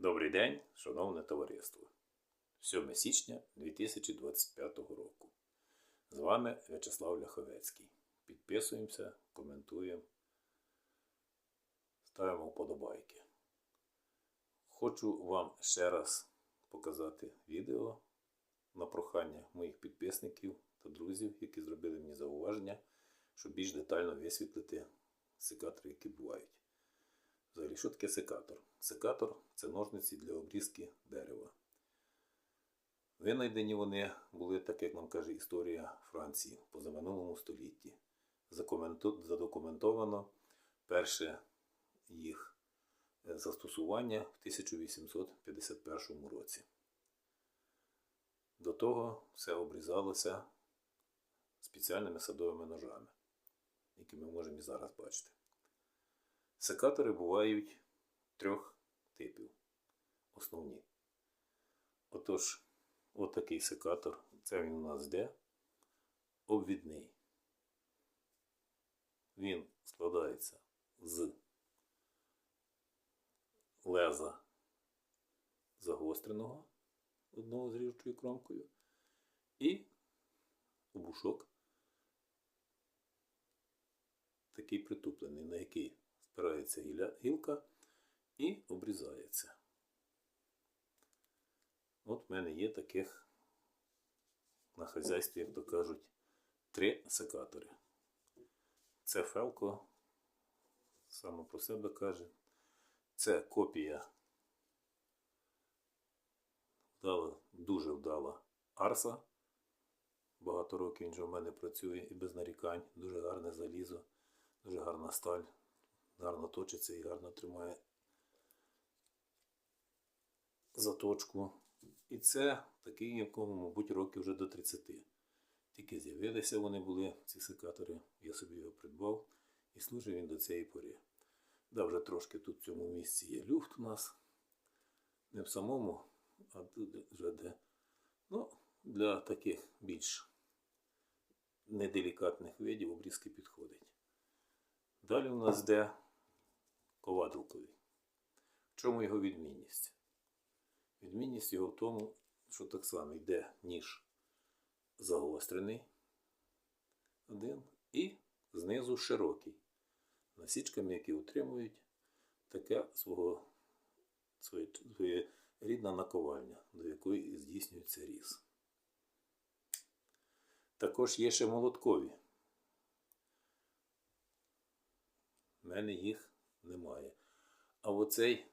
Добрий день, шановне товариство. 7 січня 2025 року. З вами В'ячеслав Ляховецький. Підписуємося, коментуємо, ставимо вподобайки. Хочу вам ще раз показати відео на прохання моїх підписників та друзів, які зробили мені зауваження, щоб більш детально висвітлити секатори, які бувають. Взагалі, що таке секатор? Секатор це ножниці для обрізки дерева. Винайдені вони були, так як нам каже історія Франції, в позаминулому столітті. Задокументовано перше їх е, застосування в 1851 році. До того все обрізалося спеціальними садовими ножами, які ми можемо і зараз бачити. Секатори бувають трьох типів. Основні. Отож, отакий секатор. Це він у нас де? Обвідний. Він складається з леза загостреного одного з ріжучою кромкою і обушок такий притуплений, на який спирається гілка і обрізається. От в мене є таких на хазяйстві, як то кажуть, три секатори. Це Фелко, саме про себе каже. Це копія вдала, дуже вдала Арса. Багато років він вже в мене працює і без нарікань. Дуже гарне залізо, дуже гарна сталь, гарно точиться і гарно тримає заточку. І це такий, якому, мабуть, років вже до 30. Тільки з'явилися вони були, ці секатори. Я собі його придбав і служив він до цієї пори. Да, вже трошки тут в цьому місці є люфт у нас. Не в самому, а тут вже де. Ну, для таких більш неделікатних видів обрізки підходить. Далі у нас де ковадилковий. В чому його відмінність? Відмінність його в тому, що так само йде ніж загострений один і знизу широкий. Насічками, які утримують таке свого своє, своє рідна наковальня, до якої здійснюється різ. Також є ще молоткові. У мене їх немає. А оцей